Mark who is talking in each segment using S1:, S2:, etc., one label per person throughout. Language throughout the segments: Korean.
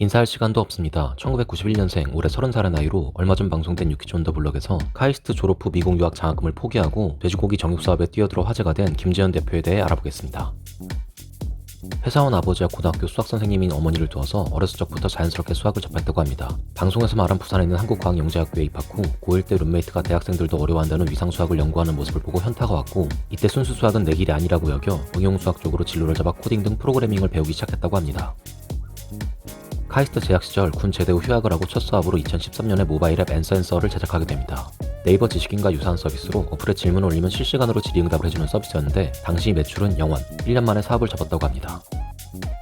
S1: 인사할 시간도 없습니다. 1991년생, 올해 30살의 나이로 얼마 전 방송된 유키즈 온더 블럭에서 카이스트 졸업 후 미국 유학 장학금을 포기하고 돼지고기 정육 사업에 뛰어들어 화제가 된 김재현 대표에 대해 알아보겠습니다. 회사원 아버지와 고등학교 수학 선생님인 어머니를 두어서 어렸을 적부터 자연스럽게 수학을 접했다고 합니다. 방송에서 말한 부산에 있는 한국과학영재학교에 입학 후 고1 때 룸메이트가 대학생들도 어려워한다는 위상 수학을 연구하는 모습을 보고 현타가 왔고 이때 순수 수학은 내 길이 아니라고 여겨 응용 수학 쪽으로 진로를 잡아 코딩 등 프로그래밍을 배우기 시작했다고 합니다. 카이스트 재학 시절 군 제대 후 휴학을 하고 첫 사업으로 2013년에 모바일 앱 앤서앤서를 제작하게 됩니다. 네이버 지식인과 유사한 서비스로 어플에 질문을 올리면 실시간으로 질의응답을 해주는 서비스였는데 당시 매출은 0원, 1년 만에 사업을 접었다고 합니다.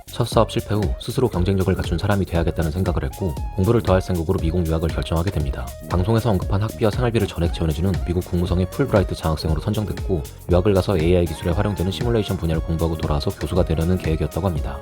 S1: 첫 사업 실패 후 스스로 경쟁력을 갖춘 사람이 돼야겠다는 생각을 했고 공부를 더할 생각으로 미국 유학을 결정하게 됩니다. 방송에서 언급한 학비와 생활비를 전액 지원해주는 미국 국무성의 풀브라이트 장학생으로 선정됐고 유학을 가서 AI 기술에 활용되는 시뮬레이션 분야를 공부하고 돌아와서 교수가 되려는 계획이었다고 합니다.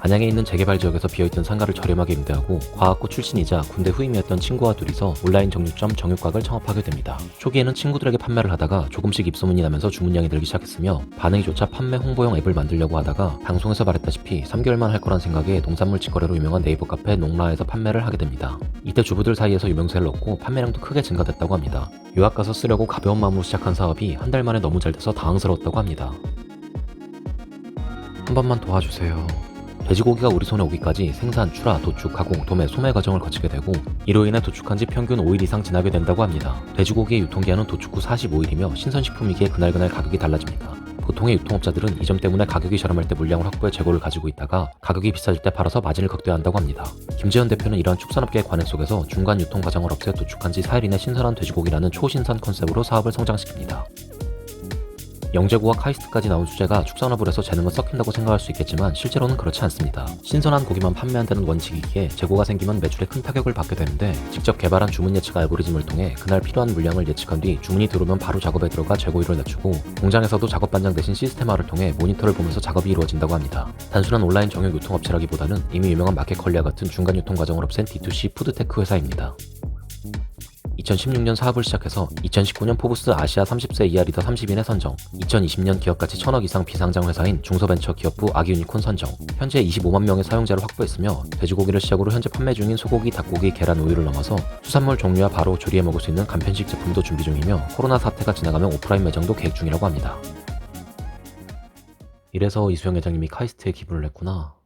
S1: 안양에 있는 재개발 지역에서 비어있던 상가를 저렴하게 임대하고 과학고 출신이자 군대 후임이었던 친구와 둘이서 온라인 정육점 정육각을 창업하게 됩니다. 초기에는 친구들에게 판매를 하다가 조금씩 입소문이 나면서 주문량이 늘기 시작했으며 반응이 좋자 판매 홍보용 앱을 만들려고 하다가 방송에서 말했다시피 3개월만 할 거란 생각에 농산물 직거래로 유명한 네이버 카페 농라에서 판매를 하게 됩니다. 이때 주부들 사이에서 유명세를 얻고 판매량도 크게 증가됐다고 합니다. 유학 가서 쓰려고 가벼운 마음으로 시작한 사업이 한 달 만에 너무 잘 돼서 당황스러웠다고 합니다. 한 번만 도와주세요. 돼지고기가 우리 손에 오기까지 생산, 출하, 도축, 가공, 도매, 소매 과정을 거치게 되고 이로 인해 도축한 지 평균 5일 이상 지나게 된다고 합니다. 돼지고기의 유통기한은 도축 후 45일이며 신선식품이기에 그날그날 가격이 달라집니다. 보통의 유통업자들은 이 점 때문에 가격이 저렴할 때 물량을 확보해 재고를 가지고 있다가 가격이 비싸질 때 팔아서 마진을 극대화 한다고 합니다. 김재현 대표는 이러한 축산업계의 관행 속에서 중간 유통 과정을 없애 도축한 지 4일 이내 신선한 돼지고기라는 초신선 컨셉으로 사업을 성장시킵니다. 영재고와 카이스트까지 나온 주제가 축산업을 해서 재능은 썩힌다고 생각할 수 있겠지만 실제로는 그렇지 않습니다. 신선한 고기만 판매한다는 원칙이기에 재고가 생기면 매출에 큰 타격을 받게 되는데 직접 개발한 주문 예측 알고리즘을 통해 그날 필요한 물량을 예측한 뒤 주문이 들어오면 바로 작업에 들어가 재고율을 낮추고 공장에서도 작업 반장 대신 시스템화를 통해 모니터를 보면서 작업이 이루어진다고 합니다. 단순한 온라인 정육 유통업체라기보다는 이미 유명한 마켓컬리아 같은 중간 유통 과정을 없앤 D2C 푸드테크 회사입니다. 2016년 사업을 시작해서 2019년 포브스 아시아 30세 이하 리더 30인에 선정, 2020년 기업가치 1000억 이상 비상장 회사인 중소벤처 기업부 아기유니콘 선정, 현재 25만 명의 사용자를 확보했으며 돼지고기를 시작으로 현재 판매 중인 소고기, 닭고기, 계란, 우유를 넘어서 수산물 종류와 바로 조리해 먹을 수 있는 간편식 제품도 준비 중이며 코로나 사태가 지나가면 오프라인 매장도 계획 중이라고 합니다. 이래서 이수영 회장님이 카이스트에 기부를 했구나.